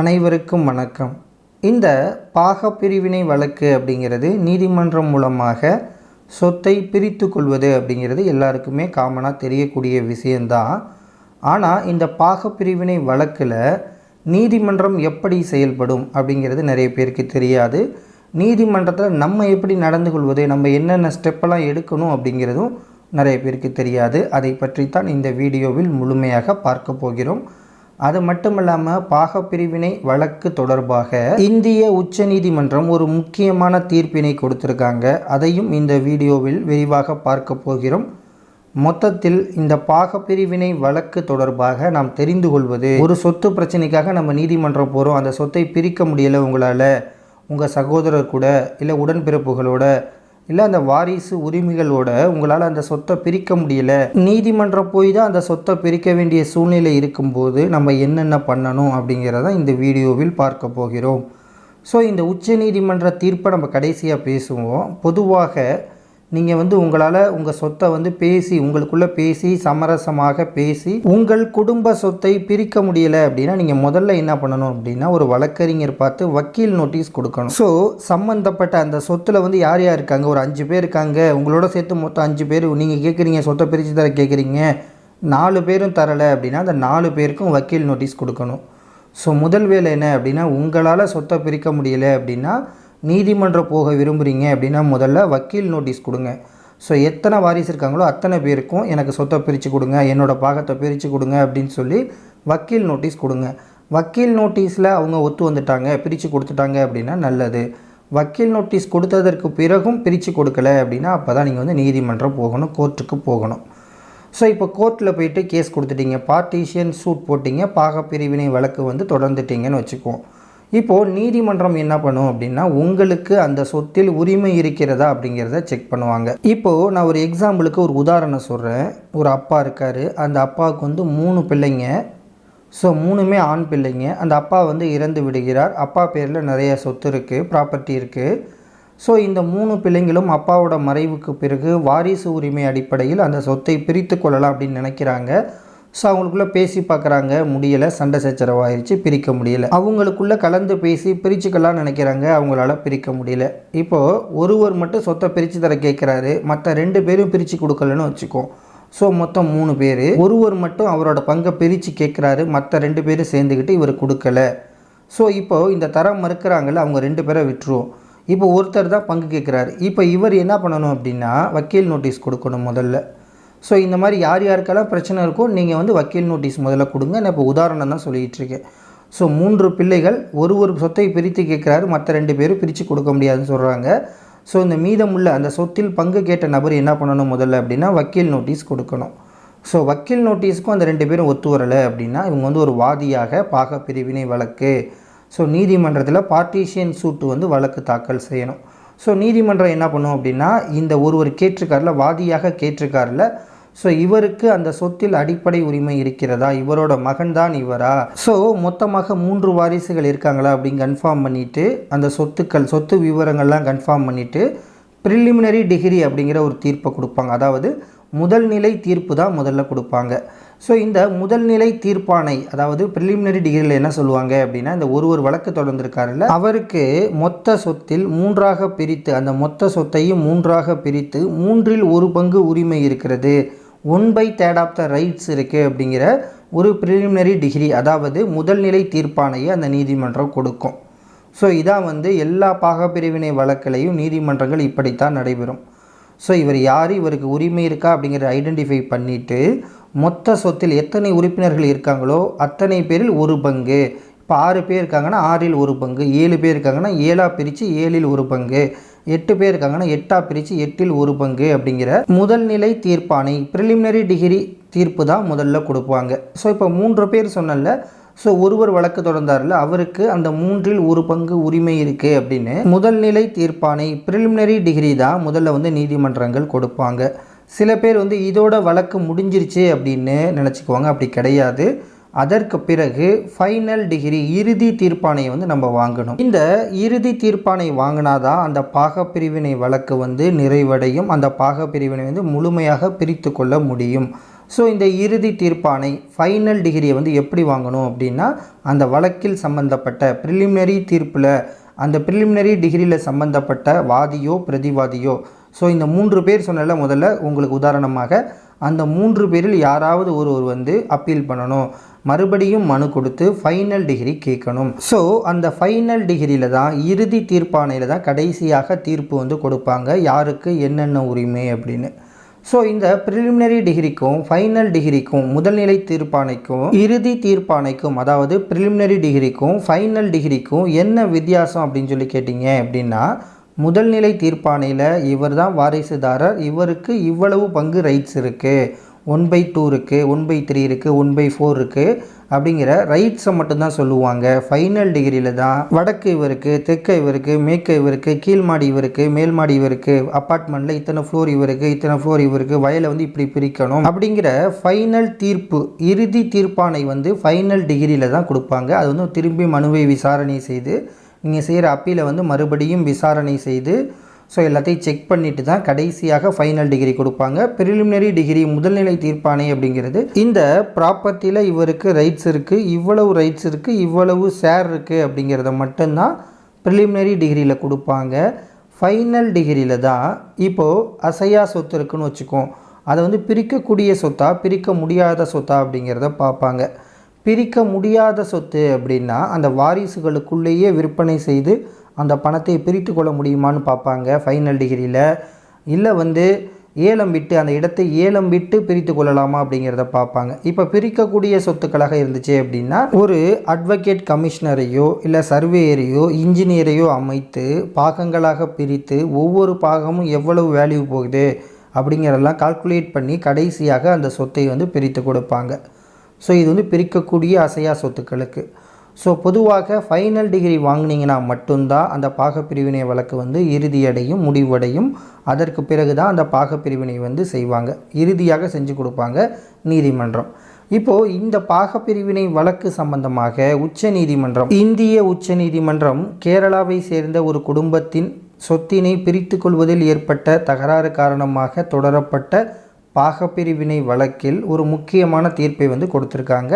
அனைவருக்கும் வணக்கம். இந்த பாகப்பிரிவினை வழக்கு அப்படிங்கிறது நீதிமன்றம் மூலமாக சொத்தை பிரித்து கொள்வது அப்படிங்கிறது எல்லாருக்குமே காமனாக தெரியக்கூடிய விஷயந்தான் ஆனால் இந்த பாகப்பிரிவினை வழக்கில் நீதிமன்றம் எப்படி செயல்படும் அப்படிங்கிறது நிறைய பேருக்கு தெரியாது. நீதிமன்றத்தில் நம்ம எப்படி நடந்து கொள்வது நம்ம என்னென்ன ஸ்டெப்பெல்லாம் எடுக்கணும் அப்படிங்கிறதும் நிறைய பேருக்கு தெரியாது. அதை பற்றி தான் இந்த வீடியோவில் முழுமையாக பார்க்க போகிறோம். அது மட்டும் இல்லாமல் பாகப்பிரிவினை வழக்கு தொடர்பாக இந்திய உச்சநீதிமன்றம் ஒரு முக்கியமான தீர்ப்பினை கொடுத்திருக்காங்க. அதையும் இந்த வீடியோவில் விரிவாக பார்க்க போகிறோம். மொத்தத்தில் இந்த பாகப்பிரிவினை வழக்கு தொடர்பாக நாம் தெரிந்து கொள்வது ஒரு சொத்து பிரச்சனைக்காக நம்ம நீதிமன்றம் போகிறோம் அந்த சொத்தை பிரிக்க முடியலை உங்களால். உங்கள் சகோதரர் கூட இல்லை உடன்பிறப்புகளோட இல்லை அந்த வாரிசு உரிமைகளோட உங்களால் அந்த சொத்தை பிரிக்க முடியல. நீதிமன்றம் போய் தான் அந்த சொத்தை பிரிக்க வேண்டிய சூழ்நிலை இருக்கும்போது நம்ம என்னென்ன பண்ணணும் அப்படிங்கிறத இந்த வீடியோவில் பார்க்க போகிறோம். ஸோ இந்த உச்ச நீதிமன்ற தீர்ப்பை நம்ம கடைசியாக பேசுவோம். பொதுவாக நீங்கள் வந்து உங்களால் உங்கள் சொத்தை வந்து பேசி உங்களுக்குள்ளே பேசி சமரசமாக பேசி உங்கள் குடும்ப சொத்தை பிரிக்க முடியலை அப்படின்னா நீங்கள் முதல்ல என்ன பண்ணணும் அப்படின்னா ஒரு வழக்கறிஞர் பார்த்து வக்கீல் நோட்டீஸ் கொடுக்கணும். ஸோ சம்மந்தப்பட்ட அந்த சொத்தில் வந்து யார் யார் இருக்காங்க? ஒரு அஞ்சு பேர் இருக்காங்க. உங்களோட சேர்த்து மொத்தம் அஞ்சு பேர். நீங்கள் கேட்குறீங்க சொத்தை பிரித்து தர கேட்குறீங்க நாலு பேரும் தரலை அப்படின்னா அந்த நாலு பேருக்கும் வக்கீல் நோட்டீஸ் கொடுக்கணும். ஸோ முதல் வேலை என்ன அப்படின்னா உங்களால் சொத்தை பிரிக்க முடியலை அப்படின்னா நீதிமன்றம் போக விரும்புகிறீங்க அப்படின்னா முதல்ல வக்கீல் நோட்டீஸ் கொடுங்க. ஸோ எத்தனை வாரிசு இருக்காங்களோ அத்தனை பேருக்கும் எனக்கு சொத்தை பிரித்து கொடுங்க என்னோடய பாகத்தை பிரித்து கொடுங்க அப்படின்னு சொல்லி வக்கீல் நோட்டீஸ் கொடுங்க. வக்கீல் நோட்டீஸில் அவங்க ஒத்து வந்துட்டாங்க பிரித்து கொடுத்துட்டாங்க அப்படின்னா நல்லது. வக்கீல் நோட்டீஸ் கொடுத்ததற்கு பிறகும் பிரித்து கொடுக்கல அப்படின்னா அப்போ தான் நீங்கள் வந்து நீதிமன்றம் போகணும் கோர்ட்டுக்கு போகணும். ஸோ இப்போ கோர்ட்டில் போயிட்டு கேஸ் கொடுத்துட்டீங்க பார்ட்டிஷியன் சூட் போட்டிங்க பாகப்பிரிவினை வழக்கு வந்து தொடர்ந்துட்டீங்கன்னு வச்சுக்குவோம். இப்போது நீதிமன்றம் என்ன பண்ணும் அப்படின்னா உங்களுக்கு அந்த சொத்தில் உரிமை இருக்கிறதா அப்படிங்கிறத செக் பண்ணுவாங்க. இப்போது நான் ஒரு எக்ஸாம்பிளுக்கு ஒரு உதாரணம் சொல்கிறேன் ஒரு அப்பா இருக்கார். அந்த அப்பாவுக்கு வந்து மூணு பிள்ளைங்க. ஸோ மூணுமே ஆண் பிள்ளைங்க. அந்த அப்பா வந்து இறந்து விடுகிறார். அப்பா பேரில் நிறைய சொத்து இருக்குது ப்ராப்பர்ட்டி இருக்குது ஸோ இந்த மூணு பிள்ளைங்களும் அப்பாவோட மறைவுக்கு பிறகு வாரிசு உரிமை அடிப்படையில் அந்த சொத்தை பிரித்து கொள்ளலாம் அப்படின்னு நினைக்கிறாங்க. ஸோ அவங்களுக்குள்ளே பேசி பார்க்குறாங்க. முடியலை. சண்டை சச்சரவாயிருச்சு. பிரிக்க முடியல. அவங்களுக்குள்ளே கலந்து பேசி பிரிச்சுக்கலாம் நினைக்கிறாங்க. அவங்களால பிரிக்க முடியல. இப்போது ஒருவர் மட்டும் சொத்தை பிரித்து தர கேட்குறாரு மற்ற ரெண்டு பேரும் பிரித்து கொடுக்கலன்னு வச்சுக்கோம். ஸோ மொத்தம் மூணு பேர். ஒருவர் மட்டும் அவரோட பங்கை பிரித்து கேட்குறாரு மற்ற ரெண்டு பேரும் சேர்ந்துக்கிட்டு இவர் கொடுக்கல. ஸோ இப்போது இந்த தரம் மறுக்கிறாங்கல்ல அவங்க ரெண்டு பேரை விட்டுருவோம். இப்போ ஒருத்தர் தான் பங்கு கேட்குறாரு இப்போ இவர் என்ன பண்ணணும் அப்படின்னா வக்கீல் நோட்டீஸ் கொடுக்கணும் முதல்ல. ஸோ இந்த மாதிரி யார் யாருக்கெல்லாம் பிரச்சனை இருக்கோ நீங்கள் வந்து வக்கீல் நோட்டீஸ் முதல்ல கொடுங்க. நான் இப்போ உதாரணம் தான் சொல்லிகிட்டு இருக்கேன். ஸோ மூன்று பிள்ளைகள் ஒரு ஒரு சொத்தை பிரித்து கேட்குறாரு. மற்ற ரெண்டு பேரும் பிரித்து கொடுக்க முடியாதுன்னு சொல்கிறாங்க ஸோ இந்த மீதமுள்ள அந்த சொத்தில் பங்கு கேட்ட நபர் என்ன பண்ணணும் முதல்ல அப்படின்னா வக்கீல் நோட்டீஸ் கொடுக்கணும். ஸோ வக்கீல் நோட்டீஸ்க்கும் அந்த ரெண்டு பேரும் ஒத்து வரலை அப்படின்னா இவங்க வந்து ஒரு வாதியாக பாக பிரிவினை வழக்கு. ஸோ நீதிமன்றத்தில் பார்ட்டிஷியன் சூட்டு வந்து வழக்கு தாக்கல் செய்யணும். ஸோ நீதிமன்றம் என்ன பண்ணும் அப்படின்னா இந்த ஒருவர் கேட்டிருக்காரில் வாதியாக கேட்டிருக்காரில் ஸோ இவருக்கு அந்த சொத்தில் அடிப்படை உரிமை இருக்கிறதா? இவரோட மகன் தான் இவரா? ஸோ மொத்தமாக மூன்று வாரிசுகள் இருக்காங்களா? அப்படின்னு கன்ஃபார்ம் பண்ணிவிட்டு அந்த சொத்துக்கள் சொத்து விவரங்கள்லாம் கன்ஃபார்ம் பண்ணிவிட்டு ப்ரிலிமினரி டிகிரி அப்படிங்கிற ஒரு தீர்ப்பை கொடுப்பாங்க. அதாவது முதல் நிலை தீர்ப்பு தான் முதல்ல கொடுப்பாங்க. ஸோ இந்த முதல் நிலை தீர்ப்பானை அதாவது ப்ரிலிமினரி டிகிரியில் என்ன சொல்லுவாங்க அப்படின்னா இந்த ஒரு ஒரு வழக்கு தொடர்ந்திருக்காருல்ல அவருக்கு மொத்த சொத்தில் மூன்றாக பிரித்து அந்த மொத்த சொத்தையும் மூன்றாக பிரித்து மூன்றில் ஒரு பங்கு உரிமை இருக்கிறது. One by third of the rights இருக்குது அப்படிங்கிற ஒரு ப்ரிலிமினரி டிகிரி அதாவது முதல்நிலை தீர்ப்பானையை அந்த நீதிமன்றம் கொடுக்கும். ஸோ இதான் வந்து எல்லா பாகப்பிரிவினை வழக்கிலையும் நீதிமன்றங்கள் இப்படித்தான் நடைபெறும். ஸோ இவர் யார்? இவருக்கு உரிமை இருக்கா? அப்படிங்கிறத ஐடென்டிஃபை பண்ணிவிட்டு மொத்த சொத்தில் எத்தனை உறுப்பினர்கள் இருக்காங்களோ அத்தனை பேரில் ஒரு பங்கு. இப்போ ஆறு பேர் இருக்காங்கன்னா ஆறில் ஒரு பங்கு ஏழு பேர் இருக்காங்கன்னா ஏழாக பிரித்து ஏழில் ஒரு பங்கு எட்டு பேர் இருக்காங்கன்னா எட்டாக பிரித்து எட்டில் ஒரு பங்கு அப்படிங்கிற முதல் நிலை தீர்ப்பானை ப்ரிலிமினரி டிகிரி தீர்ப்பு தான் முதல்ல கொடுப்பாங்க. ஸோ இப்போ மூன்று பேர் சொன்னல ஸோ ஒருவர் வழக்கு தொடர்ந்தார்ல அவருக்கு அந்த மூன்றில் ஒரு பங்கு உரிமை இருக்குது அப்படின்னு முதல் நிலை தீர்ப்பானை ப்ரிலிமினரி டிகிரி தான் முதல்ல வந்து நீதிமன்றங்கள் கொடுப்பாங்க. சில பேர் வந்து இதோட வழக்கு முடிஞ்சிருச்சு அப்படின்னு நினச்சிக்குவாங்க. அப்படி கிடையாது. அதற்கு பிறகு ஃபைனல் டிகிரி இறுதி தீர்ப்பானை வந்து நம்ம வாங்கணும். இந்த இறுதி தீர்ப்பானை வாங்கினாதான் அந்த பாகப்பிரிவினை வழக்கு வந்து நிறைவடையும். அந்த பாகப்பிரிவினை வந்து முழுமையாக பிரித்து கொள்ள முடியும். ஸோ இந்த இறுதி தீர்ப்பானை ஃபைனல் டிகிரியை வந்து எப்படி வாங்கணும் அப்படின்னா அந்த வழக்கில் சம்பந்தப்பட்ட ப்ரிலிமினரி தீர்ப்பில் அந்த ப்ரிலிமினரி டிகிரியில் சம்பந்தப்பட்ட வாதியோ பிரதிவாதியோ ஸோ இந்த மூன்று பேர் சொன்னல முதல்ல உங்களுக்கு உதாரணமாக அந்த மூன்று பேரில் யாராவது ஒருவர் வந்து அப்பீல் பண்ணணும். மறுபடியும் மனு கொடுத்து ஃபைனல் டிகிரி கேட்கணும். ஸோ அந்த ஃபைனல் டிகிரியில் தான் இறுதி தீர்ப்பானையில் தான் கடைசியாக தீர்ப்பு வந்து கொடுப்பாங்க. யாருக்கு என்னென்ன உரிமை அப்படின்னு. ஸோ இந்த ப்ரிலிமினரி டிகிரிக்கும் ஃபைனல் டிகிரிக்கும் முதல்நிலை தீர்ப்பானைக்கும் இறுதி தீர்ப்பானைக்கும் அதாவது ப்ரிலிமினரி டிகிரிக்கும் ஃபைனல் டிகிரிக்கும் என்ன வித்தியாசம் அப்படின்னு சொல்லி கேட்டிங்க அப்படின்னா முதல்நிலை தீர்ப்பானையில் இவர் தான் வாரிசுதாரர். இவருக்கு இவ்வளவு பங்கு ரைட்ஸ் இருக்குது ஒன் பை டூ இருக்குது ஒன் பை த்ரீ இருக்குது ஒன் பை ஃபோர் இருக்குது அப்படிங்கிற ரைட்ஸை மட்டும்தான் சொல்லுவாங்க. ஃபைனல் டிகிரியில் தான் வடக்கு இவருக்கு தெற்கு இவருக்கு மேற்க இவருக்கு கீழ்மாடி இவருக்கு மேல்மாடி இவருக்கு அப்பார்ட்மெண்ட்டில் இத்தனை ஃப்ளோர் இவருக்கு இத்தனை ஃப்ளோர் இவருக்கு வயலை வந்து இப்படி பிரிக்கணும் அப்படிங்கிற ஃபைனல் தீர்ப்பு இறுதி தீர்ப்பானை வந்து ஃபைனல் டிகிரியில் தான் கொடுப்பாங்க. அது வந்து திரும்பி மனுவை விசாரணை செய்து நீங்கள் செய்கிற அப்பீலை வந்து மறுபடியும் விசாரணை செய்து ஸோ எல்லாத்தையும் செக் பண்ணிட்டு தான் கடைசியாக ஃபைனல் டிகிரி கொடுப்பாங்க. ப்ரிலிமினரி டிகிரி முதல்நிலை தீர்ப்பானை அப்படிங்கிறது. இந்த ப்ராப்பர்ட்டியில் இவருக்கு ரைட்ஸ் இருக்குது இவ்வளவு ரைட்ஸ் இருக்குது இவ்வளவு ஷேர் இருக்குது அப்படிங்கிறத மட்டும்தான் ப்ரிலிமினரி டிகிரியில் கொடுப்பாங்க. ஃபைனல் டிகிரியில் தான் இப்போது அசையா சொத்து இருக்குன்னு வச்சுக்கோம் அதை வந்து பிரிக்கக்கூடிய சொத்தா பிரிக்க முடியாத சொத்தா அப்படிங்கிறத பார்ப்பாங்க. பிரிக்க முடியாத சொத்து அப்படின்னா அந்த வாரிசுகளுக்குள்ளேயே விற்பனை செய்து அந்த பணத்தை பிரித்து கொள்ள முடியுமான்னு பார்ப்பாங்க ஃபைனல் டிகிரியில் இல்லை வந்து ஏலம் விட்டு அந்த இடத்தை ஏலம் விட்டு பிரித்து கொள்ளலாமா அப்படிங்கிறத பார்ப்பாங்க. இப்போ பிரிக்கக்கூடிய சொத்துக்களாக இருந்துச்சு அப்படின்னா ஒரு அட்வொகேட் கமிஷனரையோ இல்லை சர்வேயரையோ இன்ஜினியரையோ அமைத்து பாகங்களாக பிரித்து ஒவ்வொரு பாகமும் எவ்வளவு வேல்யூ போகுது அப்படிங்கிறதெல்லாம் கால்குலேட் பண்ணி கடைசியாக அந்த சொத்தை வந்து பிரித்து கொடுப்பாங்க. ஸோ இது வந்து பிரிக்கக்கூடிய அசையா சொத்துக்களுக்கு. ஸோ பொதுவாக ஃபைனல் டிகிரி வாங்கினீங்கன்னா மட்டும்தான் அந்த பாகப்பிரிவினை வழக்கு வந்து இறுதியடையும் முடிவடையும். அதற்கு பிறகு தான் அந்த பாகப்பிரிவினை வந்து செய்வாங்க. இறுதியாக செஞ்சு கொடுப்பாங்க நீதிமன்றம். இப்போது இந்த பாகப்பிரிவினை வழக்கு சம்பந்தமாக உச்ச நீதிமன்றம் இந்திய உச்ச நீதிமன்றம் கேரளாவை சேர்ந்த ஒரு குடும்பத்தின் சொத்தினை பிரித்து கொள்வதில் ஏற்பட்ட தகராறு காரணமாக தொடரப்பட்ட பாகப்பிரிவினை வழக்கில் ஒரு முக்கியமான தீர்ப்பை வந்து கொடுத்துருக்காங்க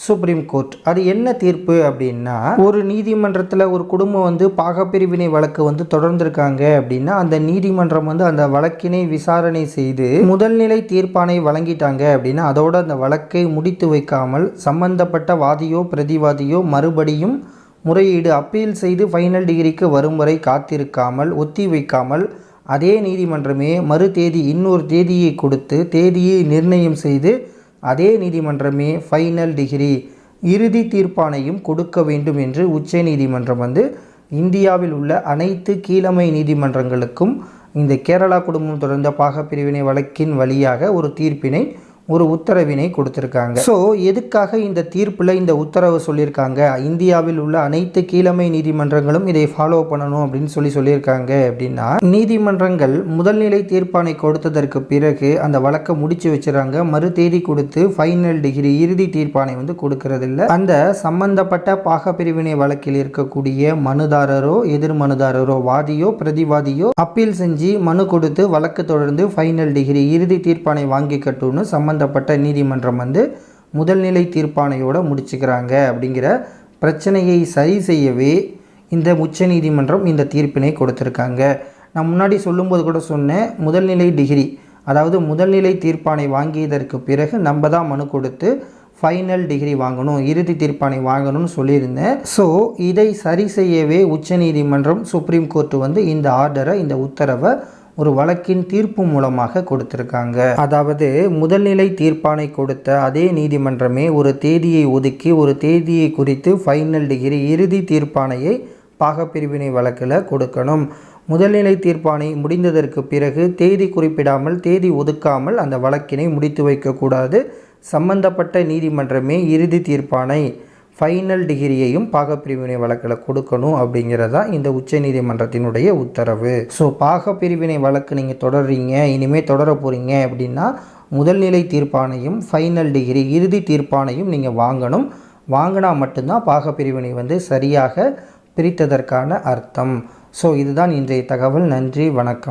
சுப்ரீம் கோர்ட். அது என்ன தீர்ப்பு அப்படின்னா ஒரு நீதிமன்றத்தில் ஒரு குடும்பம் வந்து பாகப்பிரிவினை வழக்கு வந்து தொடர்ந்திருக்காங்க அப்படின்னா அந்த நீதிமன்றம் வந்து அந்த வழக்கினை விசாரணை செய்து முதல்நிலை தீர்ப்பானை வழங்கிட்டாங்க அப்படின்னா அதோட அந்த வழக்கை முடித்து வைக்காமல் சம்பந்தப்பட்ட வாதியோ பிரதிவாதியோ மறுபடியும் முறையீடு அப்பீல் செய்து ஃபைனல் டிகிரிக்கு வரும் வரை காத்திருக்காமல் ஒத்தி வைக்காமல் அதே நீதிமன்றமே மறு தேதி இன்னொரு தேதியை கொடுத்து தேதியை நிர்ணயம் செய்து அதே நீதிமன்றமே ஃபைனல் டிகிரி இறுதி தீர்ப்பானையும் கொடுக்க வேண்டும் என்று உச்ச நீதிமன்றம் வந்து இந்தியாவில் உள்ள அனைத்து கீழமை நீதிமன்றங்களுக்கும் இந்த கேரளா குடும்பம் தொடர்ந்த பாகப்பிரிவினை வழக்கின் வழியாக ஒரு தீர்ப்பினை ஒரு உத்தரவினை கொடுத்துருக்காங்க. ஸோ எதுக்காக இந்த தீர்ப்பில் இந்த உத்தரவு சொல்லியிருக்காங்க? இந்தியாவில் உள்ள அனைத்து கீழமை நீதிமன்றங்களும் இதை ஃபாலோ பண்ணணும் அப்படின்னு சொல்லி சொல்லியிருக்காங்க அப்படின்னா நீதிமன்றங்கள் முதல்நிலை தீர்ப்பானை கொடுத்ததற்கு பிறகு அந்த வழக்கை முடிச்சு வச்சுறாங்க மறு தேதி கொடுத்து ஃபைனல் டிகிரி இறுதி தீர்ப்பானை வந்து கொடுக்கறதில்ல. அந்த சம்பந்தப்பட்ட பாகப்பிரிவினை வழக்கில் இருக்கக்கூடிய மனுதாரரோ எதிர் மனுதாரரோ வாதியோ பிரதிவாதியோ அப்பீல் செஞ்சு மனு கொடுத்து வழக்கு தொடர்ந்து ஃபைனல் டிகிரி இறுதி தீர்ப்பானை வாங்கி கட்டும்னு சம்பந்த சம்பந்தப்பட்ட நீதிமன்றம் வந்து முதல்நிலை தீர்ப்பானையோடு முடிச்சுக்கிறாங்க அப்படிங்கிற பிரச்சனையை சரி செய்யவே இந்த உச்ச நீதிமன்றம் இந்த தீர்ப்பினை கொடுத்துருக்காங்க. நான் முன்னாடி சொல்லும்போது கூட சொன்னேன் முதல்நிலை டிகிரி அதாவது முதல்நிலை தீர்ப்பானை வாங்கியதற்கு பிறகு நம்ம தான் மனு கொடுத்து ஃபைனல் டிகிரி வாங்கணும் இறுதி தீர்ப்பானை வாங்கணும்னு சொல்லியிருந்தேன். ஸோ இதை சரி செய்யவே உச்சநீதிமன்றம் சுப்ரீம் கோர்ட்டு வந்து இந்த ஆர்டரை இந்த உத்தரவை ஒரு வழக்கின் தீர்ப்பு மூலமாக கொடுத்துருக்காங்க. அதாவது முதல்நிலை தீர்ப்பானை கொடுத்த அதே நீதிமன்றமே ஒரு தேதியை ஒதுக்கி ஒரு தேதியை குறித்து ஃபைனல் டிகிரி இறுதி தீர்ப்பானையை பாகப்பிரிவினை வழக்கில் கொடுக்கணும். முதல்நிலை தீர்ப்பானை முடிந்ததற்கு பிறகு தேதி குறிப்பிடாமல் தேதி ஒதுக்காமல் அந்த வழக்கினை முடித்து வைக்கக்கூடாது. சம்பந்தப்பட்ட நீதிமன்றமே இறுதி தீர்ப்பானை ஃபைனல் டிகிரியையும் பாகப்பிரிவினை வழக்கில் கொடுக்கணும் அப்படிங்கிறதா இந்த உச்சநீதிமன்றத்தினுடைய உத்தரவு. ஸோ பாகப்பிரிவினை வழக்கு நீங்கள் தொடர்றீங்க இனிமேல் தொடர போகிறீங்க அப்படின்னா முதல்நிலை தீர்ப்பானையும் ஃபைனல் டிகிரி இறுதி தீர்ப்பானையும் நீங்கள் வாங்கணும். வாங்கினா மட்டும்தான் பாகப்பிரிவினை வந்து சரியாக பிரித்ததற்கான அர்த்தம். ஸோ இதுதான் இன்றைய தகவல். நன்றி வணக்கம்.